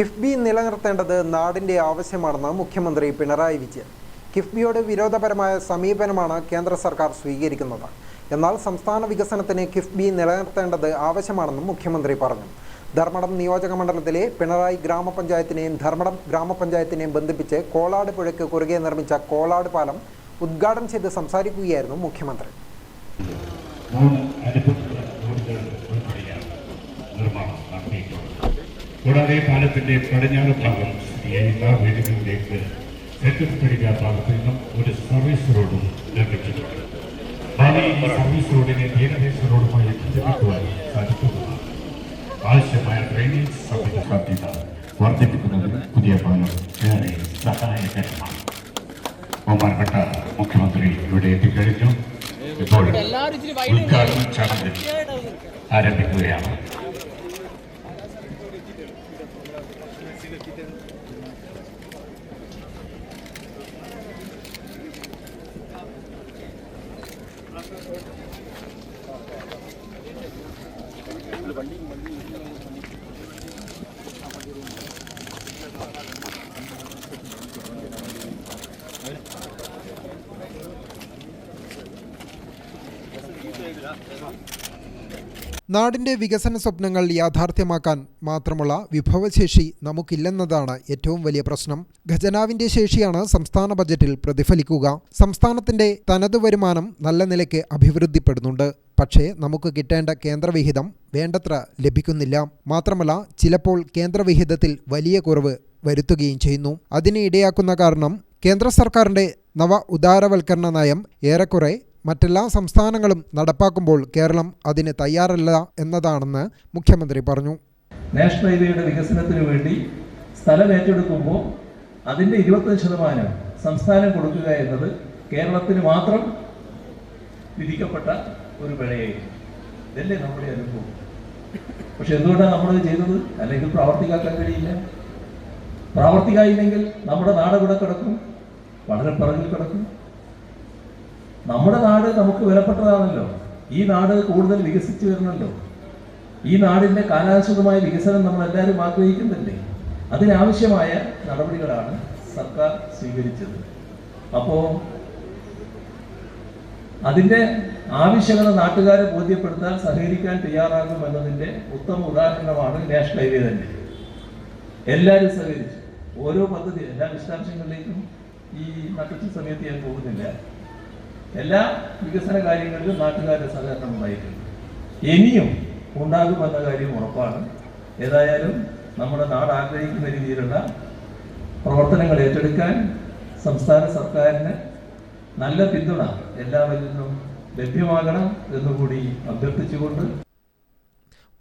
കിഫ്ബി നിലനിർത്തേണ്ടത് നാടിന്റെ ആവശ്യമാണെന്ന് മുഖ്യമന്ത്രി പിണറായി വിജയൻ. കിഫ്ബിയോട് വിരോധപരമായ സമീപനമാണ് കേന്ദ്ര സർക്കാർ സ്വീകരിക്കുന്നത്. എന്നാൽ സംസ്ഥാന വികസനത്തിന് കിഫ്ബി നിലനിർത്തേണ്ടത് ആവശ്യമാണെന്നും മുഖ്യമന്ത്രി പറഞ്ഞു. ധർമ്മടം നിയോജക മണ്ഡലത്തിലെ പിണറായി ഗ്രാമപഞ്ചായത്തിനെയും ധർമ്മടം ഗ്രാമപഞ്ചായത്തിനെയും ബന്ധിപ്പിച്ച് കോളാട് പുഴയ്ക്ക് കുറുകെ നിർമ്മിച്ച കോളാട് പാലം ഉദ്ഘാടനം ചെയ്ത് സംസാരിക്കുകയായിരുന്നു മുഖ്യമന്ത്രി മൂന്ന് അനുബന്ധ റോഡുകൾ ഉൾപ്പെടെയാണ് നിർമ്മാണം നടത്തിയിട്ടുള്ളത് കൂടാതെ പാലത്തിന്റെ പടിഞ്ഞാറ് ഭാഗം സ്ഥിതി ചെയ്യുന്ന വേദികളിലേക്ക് ഭാഗത്തു ഭാഗത്ത് നിന്നും ഒരു സർവീസ് റോഡും നിർമ്മിച്ചിട്ടുണ്ട്. ഭാവി ഈ സർവീസ് റോഡിനെ തീരദേശ റോഡുമായി ബന്ധിപ്പിക്കുവാൻ സാധിക്കുന്നതാണ്. ആവശ്യമായ ഡ്രെയിനേജ് സംവിധാന സാധ്യത വർദ്ധിപ്പിക്കുന്നതിന് പുതിയ പാലം ഏറെ സഹായകരമാണ്. ബഹുമാനപ്പെട്ട മുഖ്യമന്ത്രി ഇവിടെ എത്തിക്കഴിഞ്ഞു. ഇപ്പോൾ ഉദ്ഘാടന ചടങ്ങ് ആരംഭിക്കുകയാണ്. బండి നാടിന്റെ വികസന സ്വപ്നങ്ങൾ യാഥാർത്ഥ്യമാക്കാൻ മാത്രമുള്ള വിഭവശേഷി നമുക്കില്ലെന്നതാണ് ഏറ്റവും വലിയ പ്രശ്നം. ഖജനാവിന്റെ ശേഷിയാണ് സംസ്ഥാന ബജറ്റിൽ പ്രതിഫലിക്കുക. സംസ്ഥാനത്തിന്റെ തനത് വരുമാനം നല്ല നിലയ്ക്ക് അഭിവൃദ്ധിപ്പെടുന്നുണ്ട്. പക്ഷേ നമുക്ക് കിട്ടേണ്ട കേന്ദ്രവിഹിതം വേണ്ടത്ര ലഭിക്കുന്നില്ല. മാത്രമല്ല ചിലപ്പോൾ കേന്ദ്രവിഹിതത്തിൽ വലിയ കുറവ് വരുത്തുകയും ചെയ്യുന്നു. അതിന് ഇടയാക്കുന്ന കാരണം കേന്ദ്ര സർക്കാരിന്റെ നവ ഉദാരവൽക്കരണ നയം ഏറെക്കുറെ മറ്റെല്ലാ സംസ്ഥാനങ്ങളും നടപ്പാക്കുമ്പോൾ കേരളം അതിന് തയ്യാറല്ല എന്നതാണെന്ന് മുഖ്യമന്ത്രി പറഞ്ഞു. നാഷണൽ ഹൈവേയുടെ വികസനത്തിന് വേണ്ടി സ്ഥലം ഏറ്റെടുക്കുമ്പോൾ അതിന്റെ ഇരുപത്തഞ്ച് ശതമാനം സംസ്ഥാനം കൊടുക്കുക എന്നത് കേരളത്തിന് മാത്രം വിധിക്കപ്പെട്ട ഒരു പിഴയായിരുന്നു ഇതല്ലേ നമ്മുടെ അനുഭവം. പക്ഷെ എന്തുകൊണ്ടാണ് നമ്മൾ ചെയ്തത്? അല്ലെങ്കിൽ പ്രാവർത്തികാക്കാൻ കഴിയില്ല. പ്രാവർത്തികമായില്ലെങ്കിൽ നമ്മുടെ നാട് കിടക്കും? വളരെ പിറകിൽ കിടക്കും. നമ്മുടെ നാട് നമുക്ക് വിലപ്പെട്ടതാണല്ലോ. ഈ നാട് കൂടുതൽ വികസിച്ചു വരണമല്ലോ ഈ നാടിന്റെ കാലാനുസൃതമായ വികസനം നമ്മൾ എല്ലാവരും ആഗ്രഹിക്കുന്നില്ലേ? അതിനാവശ്യമായ നടപടികളാണ് സർക്കാർ സ്വീകരിച്ചത്. അപ്പോ അതിന്റെ ആവശ്യകത നാട്ടുകാരെ ബോധ്യപ്പെടുത്താൻ സഹകരിക്കാൻ തയ്യാറാകും എന്നതിന്റെ ഉത്തമ ഉദാഹരണമാണ് നാഷണൽ ഹൈവേ തന്നെ. എല്ലാവരും സഹകരിച്ചു. ഓരോ പദ്ധതി എല്ലാ വിശദാംശങ്ങളിലേക്കും ഈ നട്ടുച്ച സമയത്ത് ഞാൻ പോകുന്നില്ല. എല്ലാ വികസന കാര്യങ്ങളിലും നാട്ടുകാരുടെ സഹകരണം ഉണ്ടായിട്ടുണ്ട്. ഇനിയും ഉണ്ടാകുമെന്ന കാര്യം ഉറപ്പാണ്. ഏതായാലും നമ്മുടെ നാട് ആഗ്രഹിക്കുന്ന രീതിയിലുള്ള പ്രവർത്തനങ്ങൾ ഏറ്റെടുക്കാൻ സംസ്ഥാന സർക്കാരിന് നല്ല പിന്തുണ എല്ലാവരിൽ ലഭ്യമാകണം എന്നുകൂടി അഭ്യർത്ഥിച്ചുകൊണ്ട്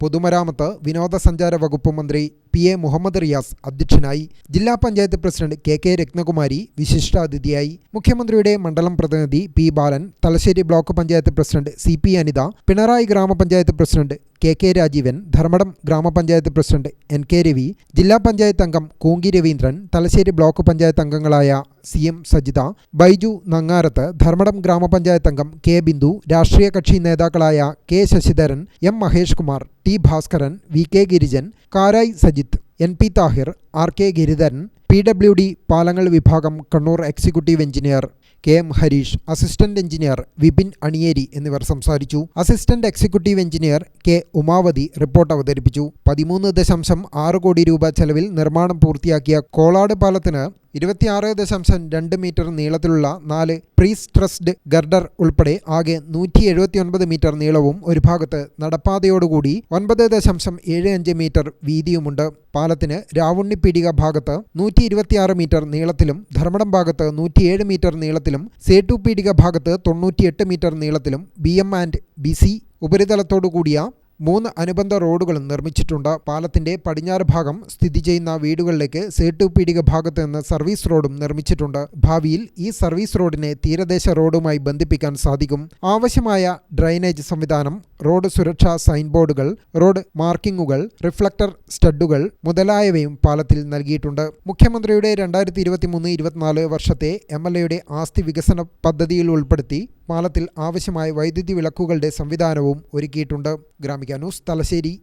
പൊതുമരാമത്ത് വിനോദസഞ്ചാര വകുപ്പ് മന്ത്രി പി എ മുഹമ്മദ് റിയാസ് അധ്യക്ഷനായി ജില്ലാ panchayat president K K Ratnakumari വിശിഷ്ടാതിഥിയായി. മുഖ്യമന്ത്രിയുടെ മണ്ഡലം പ്രതിനിധി P Balan Thalassery block panchayat president C P Anitha Pinarayi ഗ്രാമപഞ്ചായത്ത് president K K Rajeevan Dharmadam ഗ്രാമപഞ്ചായത്ത് പ്രസിഡന്റ് എൻ കെ രവി ജില്ലാ പഞ്ചായത്ത് അംഗം കൂങ്കി രവീന്ദ്രൻ തലശ്ശേരി ബ്ലോക്ക് പഞ്ചായത്ത് അംഗങ്ങളായ സി എം സജിത ബൈജു നങ്ങാരത്ത് ധർമ്മടം ഗ്രാമപഞ്ചായത്ത് അംഗം കെ ബിന്ദു രാഷ്ട്രീയ കക്ഷി നേതാക്കളായ K Sasidharan M Mahesh Kumar T Bhaskaran V K Girijan Karayi Sajith N P Thahir R K Giridharan P W D പാലങ്ങൾ വിഭാഗം Kannur executive engineer K M Harish assistant engineer Vipin Aniyeri എന്നിവർ സംസാരിച്ചു. Assistant executive engineer K Umavathi report അവതരിപ്പിച്ചു. പതിമൂന്ന് ദശാംശം ആറ് കോടി രൂപ ചെലവിൽ നിർമ്മാണം പൂർത്തിയാക്കിയ കോളാട് പാലത്തിന് ഇരുപത്തിയാറ് ദശാംശം രണ്ട് മീറ്റർ നീളത്തിലുള്ള നാല് പ്രീ സ്ട്രെസ്ഡ് ഗർഡർ ഉൾപ്പെടെ ആകെ നൂറ്റി എഴുപത്തിയൊൻപത് മീറ്റർ നീളവും ഒരു ഭാഗത്ത് നടപ്പാതയോടുകൂടി ഒൻപത് ദശാംശം ഏഴ് അഞ്ച് മീറ്റർ വീതിയുമുണ്ട്. പാലത്തിന് രാവുണ്ണിപ്പീടിക ഭാഗത്ത് നൂറ്റി ഇരുപത്തിയാറ് മീറ്റർ നീളത്തിലും ധർമ്മടം ഭാഗത്ത് നൂറ്റിയേഴ് മീറ്റർ നീളത്തിലും സേട്ടു പീടിക ഭാഗത്ത് തൊണ്ണൂറ്റിയെട്ട് metre നീളത്തിലും B M and B C ഉപരിതലത്തോടു കൂടിയ മൂന്ന് അനുബന്ധ റോഡുകളും നിർമ്മിച്ചിട്ടുണ്ട്. പാലത്തിന്റെ പടിഞ്ഞാറ് ഭാഗം സ്ഥിതി ചെയ്യുന്ന വീടുകളിലേക്ക് സേട്ടു പീടിക ഭാഗത്ത് നിന്ന് സർവീസ് റോഡും നിർമ്മിച്ചിട്ടുണ്ട്. ഭാവിയിൽ ഈ സർവീസ് റോഡിനെ തീരദേശ റോഡുമായി ബന്ധിപ്പിക്കാൻ സാധിക്കും. ആവശ്യമായ ഡ്രൈനേജ് സംവിധാനം റോഡ് സുരക്ഷാ സൈൻ ബോർഡുകൾ റോഡ് മാർക്കിങ്ങുകൾ റിഫ്ലക്ടർ സ്റ്റഡുകൾ മുതലായവയും പാലത്തിൽ നൽകിയിട്ടുണ്ട്. മുഖ്യമന്ത്രിയുടെ രണ്ടായിരത്തി ഇരുപത്തിമൂന്ന് ഇരുപത്തിനാല് വർഷത്തെ എം എൽ എയുടെ ആസ്തി വികസന പദ്ധതിയിൽ ഉൾപ്പെടുത്തി പാലത്തിൽ ആവശ്യമായ വൈദ്യുതി വിളക്കുകളുടെ സംവിധാനവും ഒരുക്കിയിട്ടുണ്ട്. ഗ്രാമിക ന്യൂസ് തലശ്ശേരി.